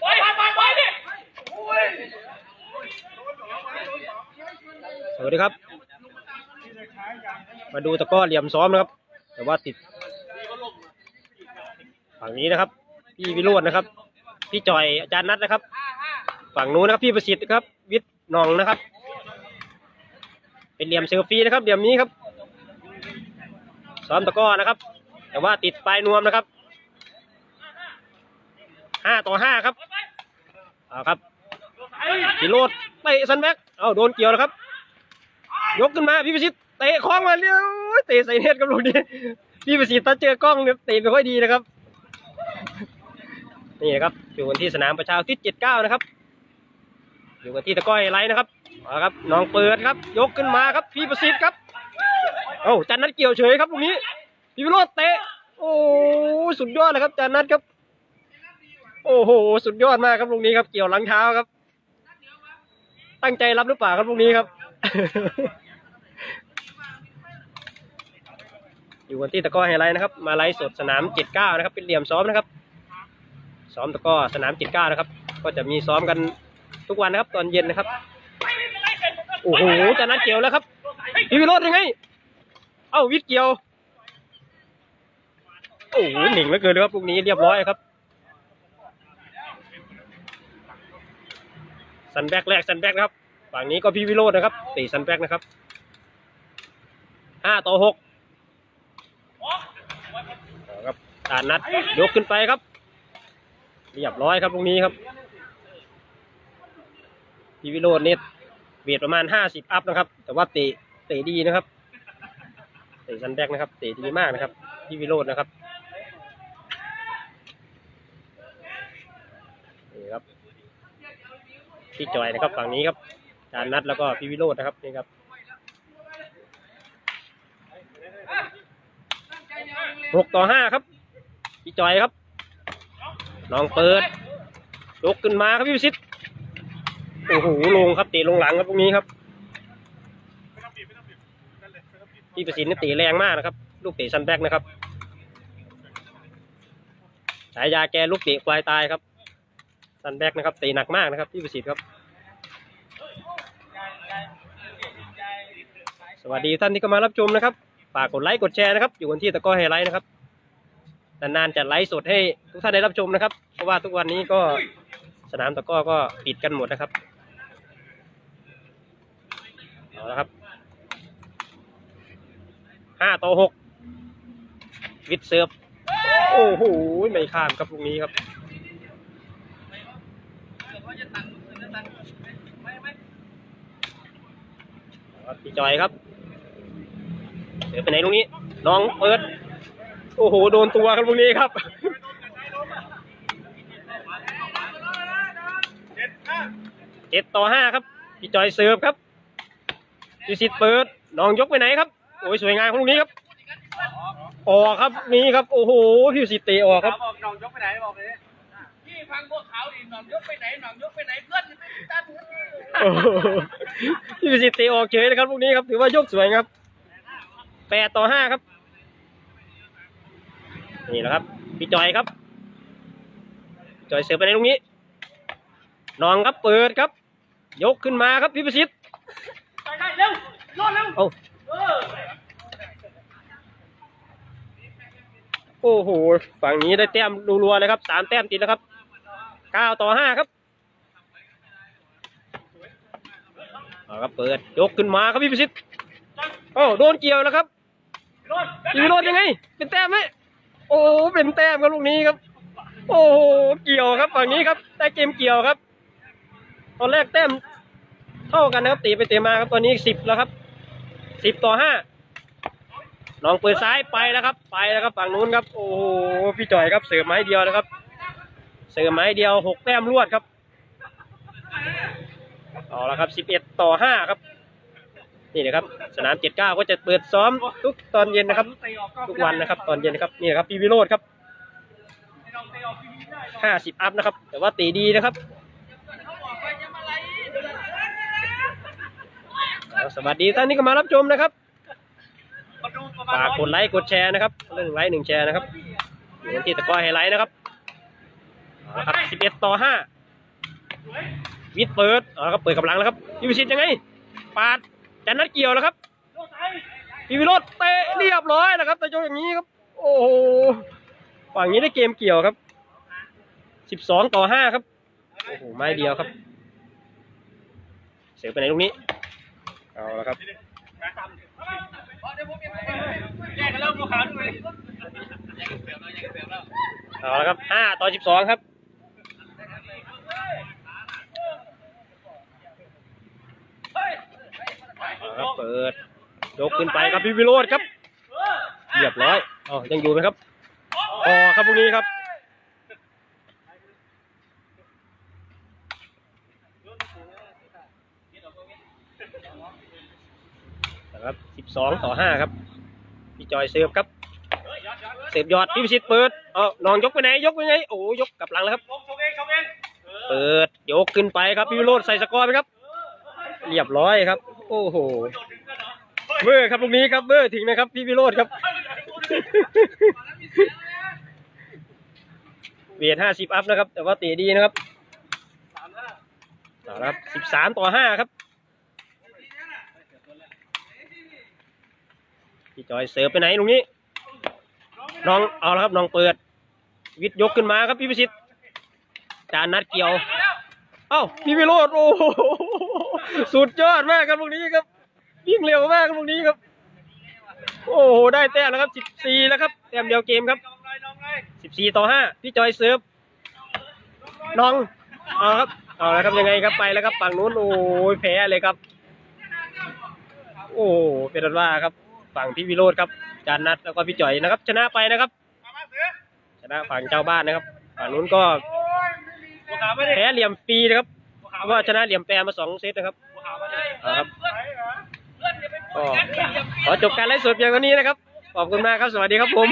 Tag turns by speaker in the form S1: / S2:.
S1: ไปไปไปดิ
S2: สวัสดีครับ มาดูตะก้อเหลี่ยมซ้อมนะครับ แต่ว่าติด ฝั่งนี้นะครับ พี่วิโรจน์นะครับ พี่จอยอาจารย์นัทนะครับ ฝั่งนู้นนะครับพี่ประสิทธิ์นะครับ วิทย์นองนะครับ เป็นเหลี่ยมเซลฟี่นะครับเหลี่ยมนี้ครับ ซ้อมตะก้อนะครับ แต่ว่าติดปลายนวมนะครับ ห้าต่อห้าครับเอาครับพิโรดเตะซันแบ็กเอาโดนเกี่ยวแล้วครับ ยกขึ้นมาพี่ประสิทธิ์เตะคล้องมาเรียวเตะใส่เน็ตกับลูกนี้พี่ประสิทธิ์ถ้าเจอกล้องเนี่ยเตะไม่ค่อยดีนะครับ นี่นะครับ อยู่กันที่สนามประชาทิศเจ็ดเก้านะครับ อยู่กันที่ตะก้อยไลท์นะครับเอาครับน้องเปิดครับ ยกขึ้นมาครับ พี่ประสิทธิ์ครับเอ้าจันนัดเกี่ยวเฉยครับตรงนี้ พี่วิโรจน์เตะ โอ้สุดยอดเลยครับจันนัดครับ โอ้โห สุดยอดมากครับตรงนี้ครับ เกี่ยวหลังเท้าครับ ตั้งใจรับหรือเปล่าครับตรงนี้ครับ อยู่กันที่ตะก้อไฮไลท์นะครับ มาไลฟ์สดสนามเจ็ดเก้านะครับ เป็นเหลี่ยมซ้อมนะครับ ซ้อมตะก้อสนามเจ็ดเก้านะครับ ก็จะมีซ้อมกันทุกวันนะครับ ตอนเย็นนะครับ โอ้โหจันนัดเกี่ยวแล้วครับพี่วิโรจน์ยังไง เอ้าวิทเกี่ยว โอ้โหหนิ่งเหลือเกินเลยครับพวกนี้เรียบร้อยครับ สันแบ็กแรกสันแบ็กนะครับฝั่งนี้ก็พี่วิโรจน์นะครับตีสันแบ็กนะครับห้าต่อหกครับตานัดยกขึ้นไปครับ เรียบร้อยครับตรงนี้ครับพี่วิโรจน์เนี่เบียดประมาณห้าสิบอัพนะครับ แต่ว่าเตะเตะดีนะครับเตะซันแบ็กนะครับเตะดีมากนะครับพี่วิโรจน์นะครับนี่ครับ พี่จอยนะครับฝั่งนี้ครับจานนัดแล้วก็พี่วิโรจน์นะครับนี่ครับหกต่อห้าครับ พี่จอยครับน้องเปิดยกขึ้นมาครับพี่วิชิตโอ้โหลงครับตะลงหลังครับตรงนี้ครับพี่ประสิทธิ์นี่ตะแรงมากนะครับ ลูกเตะซันแบกนะครับฉายาแกลูกเตะปลายตายครับซันแบกนะครับตะหนักมากนะครับพี่ประสิทธิ์ครับ สวัสดีท่านที่เข้ามารับชมนะครับ ฝากกดไลค์กดแชร์นะครับ อยู่กันที่ตะก้อไฮไลท์นะครับ นานๆจะไลฟ์สดให้ทุกท่านได้รับชมนะครับ เพราะว่าทุกวันนี้ก็สนามตะก้อก็ปิดกันหมดนะครับ เอาละครับห้าต่อหกวิดเซิร์ฟ โอ้โห ไม่ข้ามครับลูกนี้ครับพี่จอยครับ เดี๋ยวไปไหนลูกนี้ น้องเปิดโอ้โห โดนตัวครับลูกนี้ครับเจ็ดต่อห้าครับ พี่จอยเซิร์ฟครับพี่สิทธิ์เปิด น้องยกไปไหนครับ โอ้ยสวยงามครับลูกนี้ครับ ออกครับนี่ครับ โอ้โหพี่สิทธิ์เตะออกครับ
S1: บอกน้องยกไปไหนบอกเลยพี่ฟังพวกเขาดิน้องยกไปไหนน้องยกไปไหนเพื่อนจะไปตัน
S2: โอ้โหพี่สิทธิ์เตะออกเฉยเลยครับลูกนี้ครับ ถือว่ายกสวยครับ แปดต่อห้าครับ นี่แหละครับ พี่จอยครับ จอยเสือไปในลูกนี้น้องครับเปิดครับ ยกขึ้นมาครับพี่ประสิทธิ์
S1: ไปได้เร็วรอดเร็ว
S2: เอา
S1: เออ
S2: โอ้โหฝั่งนี้ได้แต้มรัวๆเลยครับสามแต้มติดแล้วครับเก้าต่อห้าครับเอาครับเปิดยกขึ้นมาครับพี่พิชิตโอ้โดนเกี่ยวแล้วครับ
S1: รอด
S2: พี่วิโรจน์ยังไง เป็นแต้มไหมโอ้เป็นแต้มครับลูกนี้ครับ โอ้เกี่ยวครับฝั่งนี้ครับได้เกมเกี่ยวครับ ตอนแรกแต้มเท่ากันนะครับตีไปเตะมาครับตอนนี้สิบแล้วครับสิบต่อห้าน้องเปิดซ้ายไปแล้วครับ ไปแล้วครับฝั่งนู้นครับ โอ้โหพี่จ่อยครับเสือไม้เดียวนะครับ เสือไม้เดียวหกแต้มรวดครับเอาละครับสิบเอ็ดต่อห้าครับ นี่นะครับสนามเจ็ดเก้าก็จะเปิดซ้อมทุกตอนเย็นนะครับ ทุกวันนะครับ ตอนเย็นนะครับนี่นะครับพี่วิโรธครับห้าสิบอัพนะครับ แต่ว่าตีดีนะครับสวัสดีท่านที่เข้ามารับชมนะครับฝากกดไลค์กดแชร์นะครับเรื่องไลค์หนึ่งแชร์นะครับอยู่กันที่ตะกร้อไฮไลท์นะครับครับสิบเอ็ดต่อห้าวิทเปิดเอาละครับเปิดกำลังแล้วครับพี่วิชิตยังไงปาด จันนัดเกี่ยวแล้วครับพีวิโรจน์เตะเรียบร้อยนะครับแต่โจอย่างนี้ครับ โอ้โหฝั่งนี้ได้เกมเกี่ยวครับสิบสองต่อห้าครับโอ้โหไม้เดียวครับ เสียไปไหนลูกนี้เอาละครับ
S1: แล้วบัวขาวด้วยแยกกันเปรียบแล้วแยกกันเปรียบแล้ว
S2: เอาละครับห้าต่อสิบสองครับ เปิดยกขึ้นไปครับพี่วิโรธครับเรียบร้อยอ๋อยังอยู่ไหมครับพอครับพวกนี้ครับนะครับสิบสองต่อห้าครับพี่จอยเซิร์ฟครับเสียบยอดพี่พิชิตเปิดเอ๋อนองยกไปไหนยกไปไหนโอ้ยกกลับหลังแล้วครับ
S1: เปิ
S2: ดยกขึ้นไปครับพี่วิโรธใส่สกอร์ไปครับ เรียบร้อยครับ โอ้โหเบอร์ครับลูกนี้ครับเบอร์ถึงนะครับ พี่วิโรธครับเวียดห้าสิบอัพนะครับ แต่ว่าเตะดีนะครับเอาละครับสิบสามต่อห้าครับ พี่จอยเสิร์ฟไปไหนลุงนี้ น้องเอาละครับน้องเปิด วิทย์ยกขึ้นมาครับพี่พิชิตจานนัดเกี่ยว เอ้าพี่วิโรธโอ้โหสุดยอดมากครับลูกนี้ครับวิ่งเร็วมากครับลูกนี้ครับ โอ้โหได้แต้มแล้วครับสิบสี่แล้วครับแต้มเดียวเกมครับสิบสี่ต่อห้าพี่จอยเซิร์ฟน้องเอาครับเอาแล้วครับยังไงครับไปแล้วครับฝั่งนู้นโอ้ยแพ้เลยครับ โอ้เป็นอันว่าครับ ฝั่งพี่วิโรธครับจานนัดแล้วก็พี่จ่อยนะครับ ชนะไปนะครับ ชนะฝั่งเจ้าบ้านนะครับ ฝั่งนู้นก็ แพ้เหลี่ยมฟรีนะครับเพราะว่าชนะเหลี่ยมแปรมาสองเซตนะครับ
S1: บัวขาวไม่ได้
S2: เอาครับ
S1: เพื่อนเพื่อนอย่าไปพูด
S2: ก็
S1: กันอย่า
S2: ขอจบการไลฟ์สดเพียงเท่านี้นะครับ ขอบคุณมากครับ สวัสดีครับผม